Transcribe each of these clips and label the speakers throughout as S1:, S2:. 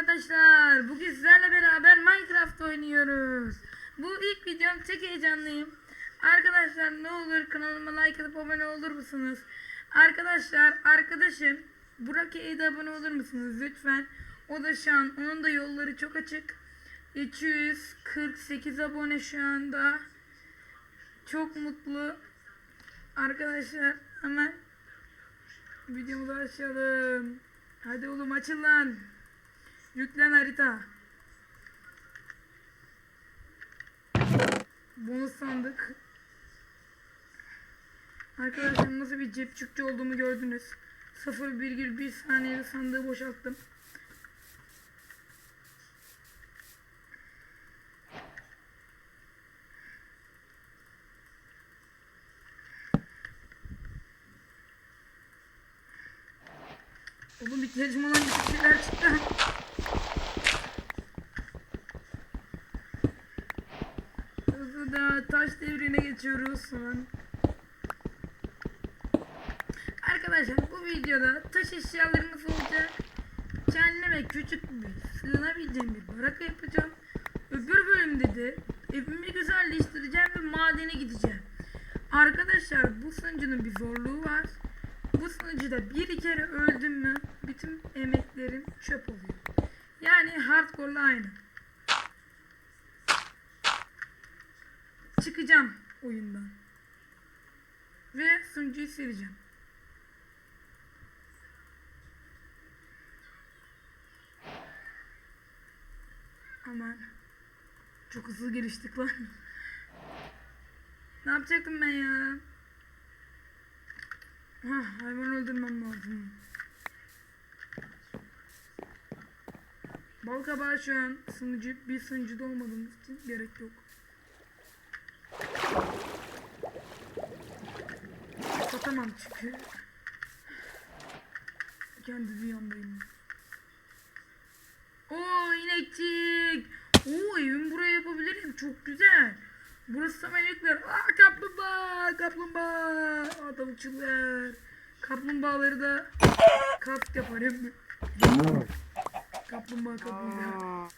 S1: arkadaşlar. Bugün sizlerle beraber Minecraft oynuyoruz. Bu ilk videom çok heyecanlıyım. Arkadaşlar ne olur kanalıma like atıp abone olur musunuz? Arkadaşlar arkadaşım Burak E'de abone olur musunuz lütfen? O da şu an onun da yolları çok açık. 248 abone şu anda. Çok mutlu. Arkadaşlar hemen videomuzu açalım. Hadi oğlum açıl lan. Yüklen harita. Bonus sandık. Arkadaşlar nasıl bir cepçükçü olduğumu gördünüz. 0,1 saniyede sandığı boşalttım. Oğlum ihtiyacım olan bir şeyler çıktı. Taş devrine geçiyoruz. Arkadaşlar bu videoda taş eşyalarımız olacak. Kendime küçük bir sığınabileceğim bir baraka yapacağım. Öbür bölümde de evimi güzelleştireceğim ve madene gideceğim. Arkadaşlar bu sunucunun bir zorluğu var. Bu sunucuda bir kere öldüm mü bütün emeklerim çöp oluyor. Yani hardcore'la aynı. Çıkacağım oyundan. Ve sunucuyu sileceğim. Aman. Çok hızlı geliştik lan. ne yapacaktım ben ya? Hah, hayvan öldürmem lazım. Bal kabağı şu an sunucu, bir sunucuda olmadığımız için gerek yok. Satamam çünkü. Kendi dünyamdayım. Oo inekçik. Oo evimi buraya yapabilirim. Çok güzel. Burası hemen yükler. Aa kaplumbağa. Kaplumbağa. Aa tavukçular. Kaplumbağaları da kask yaparım. Kaplumbağa kaplumbağa.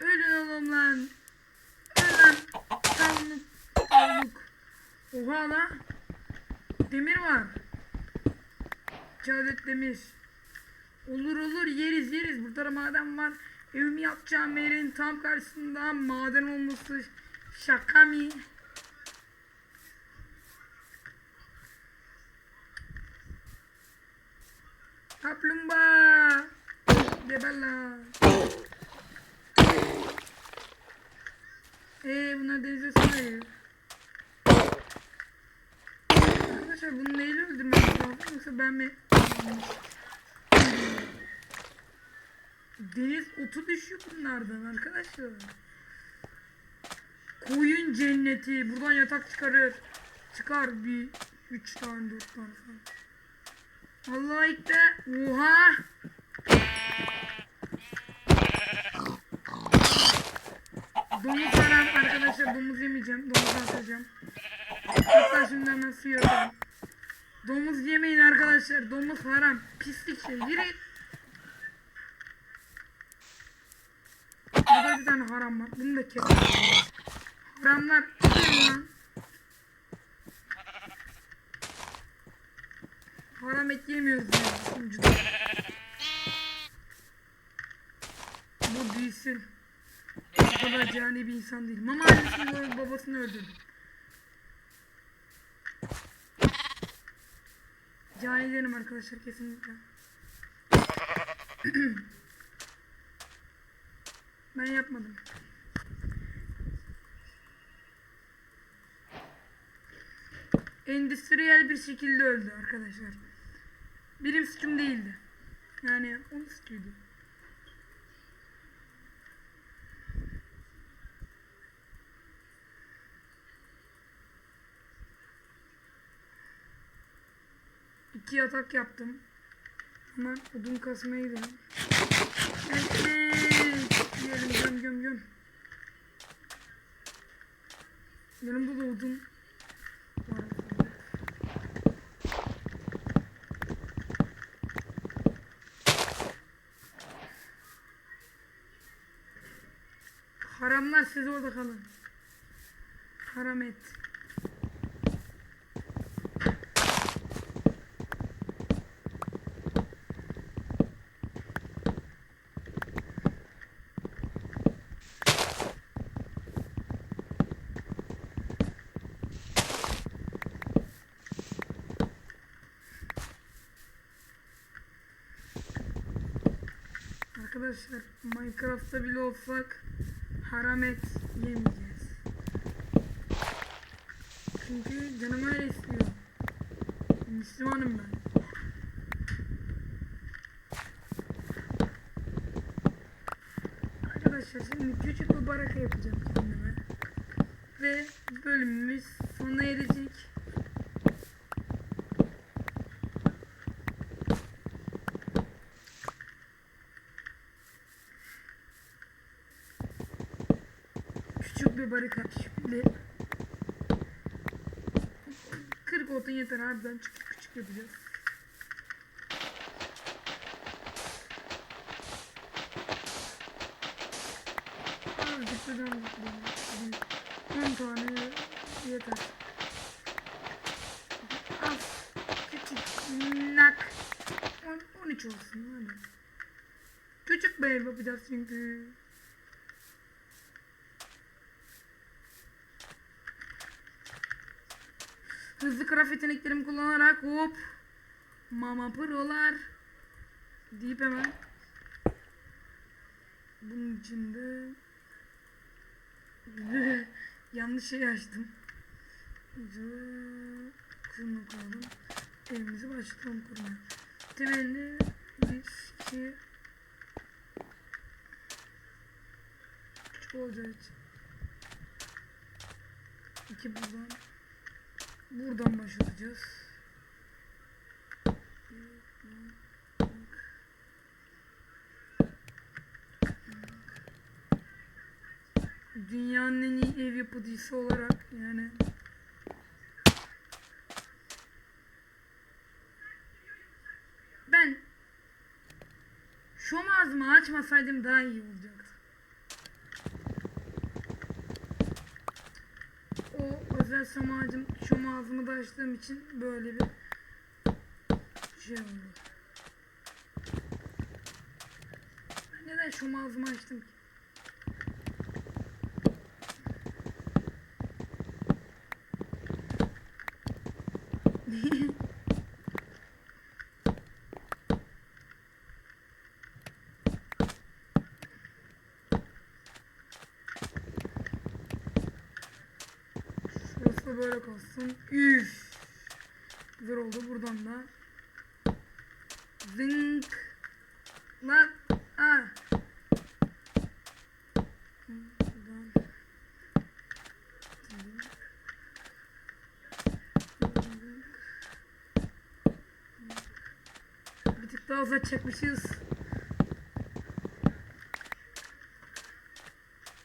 S1: Ölün oğlum lan. Öl lan. Tavuk. Tavuk. Oha lan. Demir var. Cadet demir. Olur olur yeriz yeriz. Burada da maden var. Evimi yapacağım yerin tam karşısında maden olması şaka mı? Kaplumbağa. Gebella. Eee bunlar denize sığıyor. Arkadaşlar bunu neyle öldürmemiz lazım yoksa ben mi? Deniz otu düşüyor bunlardan arkadaşlar. Koyun cenneti. Buradan yatak çıkarır. Çıkar bir 3 tane 4 tane falan. Allah ekber. Oha. Domuz haram arkadaşlar domuz yemeyeceğim. Domuz atacağım. Hatta şimdi hemen suya atalım. Domuz yemeyin arkadaşlar. Domuz haram. Pislik şey. Yürüyün. Burada bir tane haram var. Bunu da kes. Haramlar. Haram et yemiyoruz yani sunucuda. Bu büyüsün. O kadar cani bir insan değil. Mama annesini babasını öldürdü. Cani değilim arkadaşlar kesinlikle. ben yapmadım. Endüstriyel bir şekilde öldü arkadaşlar. Benim suçum değildi. Yani onun suçuydu. iki yatak yaptım. Hemen odun kasmaya gidelim. Evet. Göm göm göm. Yanımda da odun. Haramlar siz orada kalın. Haram et. Arkadaşlar Minecraft'ta bile olsak haram et yemeyeceğiz. Çünkü canım öyle istiyor. Müslümanım ben. Arkadaşlar şimdi küçük bir baraka yapacağım kendime. Ve bölümümüz sona erecek. Küçük bir barika şimdi. 40 odun yeter harbiden küçük küçük yapacağız. Azıcık da ben 10 tane yeter. Az küçük nak 10, 13 olsun hadi. Küçük bir ev yapacağız çünkü. Hızlı craft yeteneklerimi kullanarak hop mama prolar deyip hemen bunun içinde yanlış şey açtım. Kurma koydum. Evimizi başlayalım kurmaya. Temelli bir iki olacağı için. İki buradan Buradan başlayacağız. Dünyanın en iyi ev yapıcısı olarak yani ben şom ağzımı açmasaydım daha iyi olacaktı. Şom ağacım, şom ağzımı da açtığım için böyle bir şey oldu. Neden şom ağzımı açtım ki? Böyle kalsın. Üf. Güzel oldu. Buradan da zınk lan ah. Buradan bir tık daha uzak çekmişiz.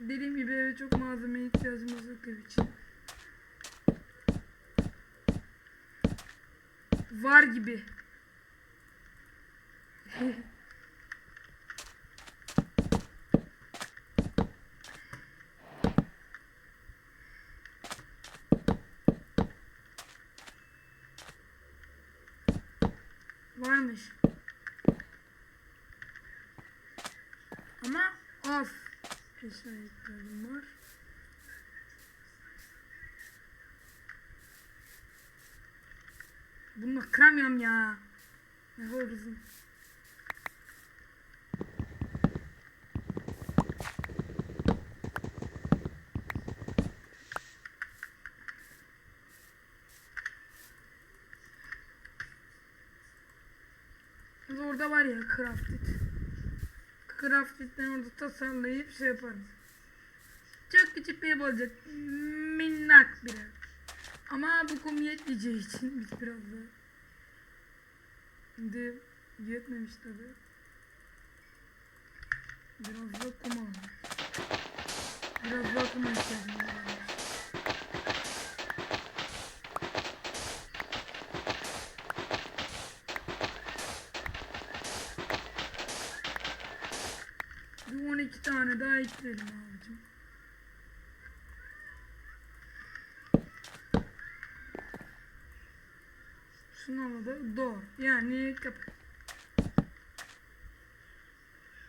S1: Dediğim gibi çok malzemeye ihtiyacımız yok ev için. Var gibi. Varmış. Ama. Eşya ihtiyacım var. Bunu kıramıyorum ya. Ne hırzım. Biz Orada var ya crafted. Crafted'den orada tasarlayıp şey yaparız. Çok küçük bir ev olacak. Minnak bir. Ama bu kum yetmeyeceği için biraz da Şimdi yetmemiş tabi. Biraz da kum alalım. Biraz daha kuma ihtiyacım var. Bir 12 tane daha ekleyelim abicim. Da door. Yani kapı.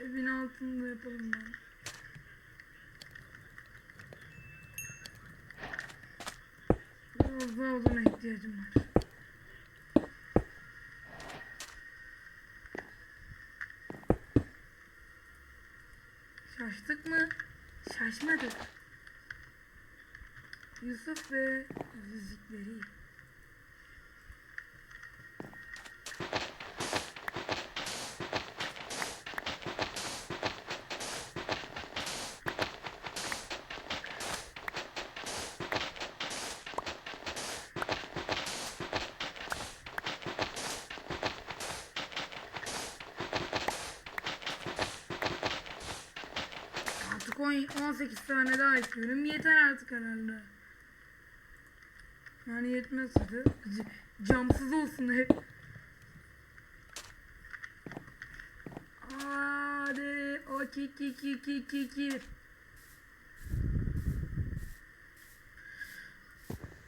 S1: Evin altında yapalım ben. Biraz daha oduna ihtiyacım var. Şaştık mı? Şaşmadık. Yusuf ve azizlikleri. Artık 10, 18 tane daha istiyorum. Yeter artık herhalde. Yani yetmezse de c- camsız olsun hep. Hadi o ki ki ki ki ki ki.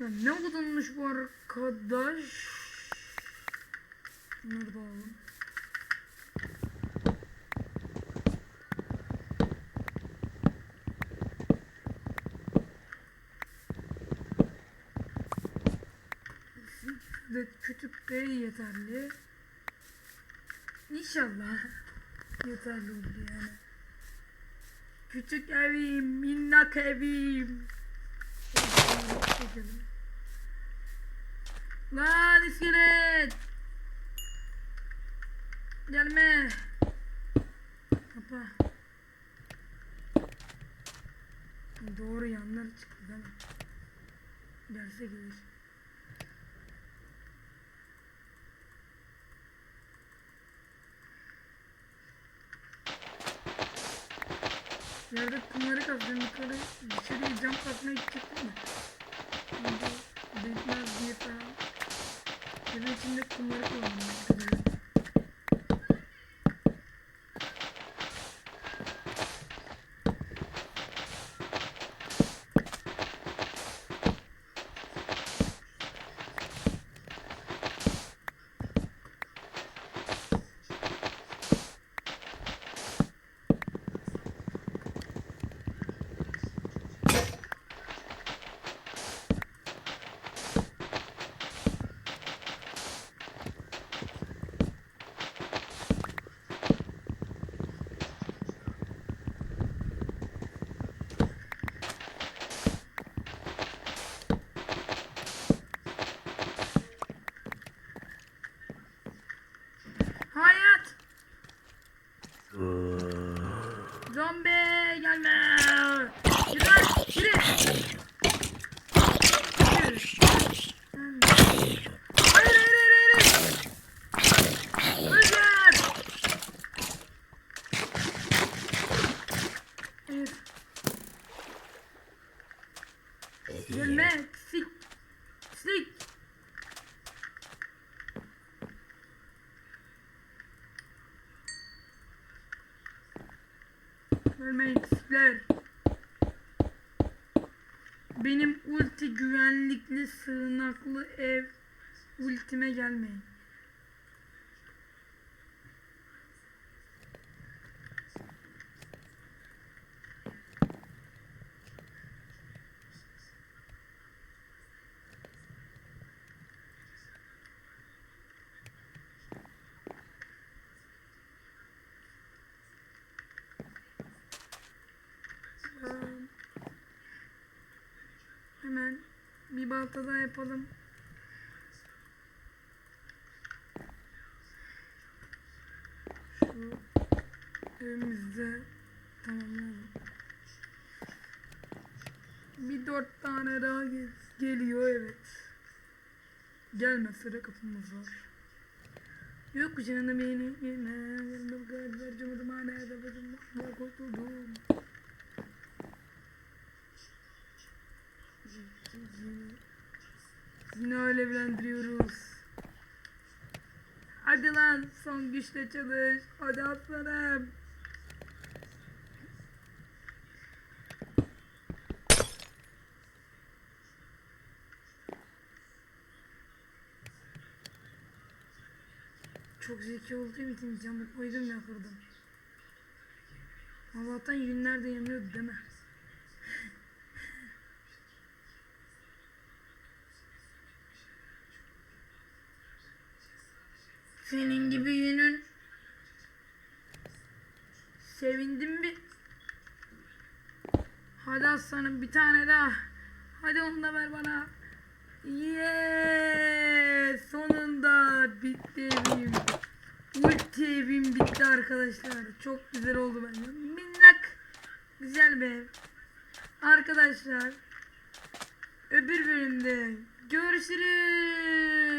S1: Ya ne odunmuş bu arkadaş? Bunları da alalım. de de yeterli. İnşallah yeterli olur yani. Küçük evim, minnak evim. Çekelim. Lan iskelet! Gelme! Kapa. Doğru yanları çıktı değil mi? Gelse gelir. Yerde kumları kazdım yukarı dışarıya cam katmaya gidecektim de. Şimdi değmez diye falan. Evin içinde kumları kullandım. Hayat! Pisler. Benim ulti güvenlikli sığınaklı ev ultime gelmeyin. Aa, Hemen balta daha yapalım. Şu evimizde tamamlayalım. Bir dört tane daha gel- geliyor evet. Gelmezse kapımız var. Yok canım beni yine yandım kalpler cımadım hala da başım kurtuldum. Yine alevlendiriyoruz. Hadi lan son güçle çalış. Hadi aslanım. çok zeki olduğum için camı koydum ya kırdım. Allah'tan yünler de yanıyordu değil mi? Senin gibi yünün Sevindim bir. Hadi aslanım bir tane daha. Hadi onu da ver bana. Yes! Sonunda bitti evim. Ulti evim bitti arkadaşlar. Çok güzel oldu bence. Minnak. Güzel ev. Arkadaşlar. Öbür bölümde görüşürüz.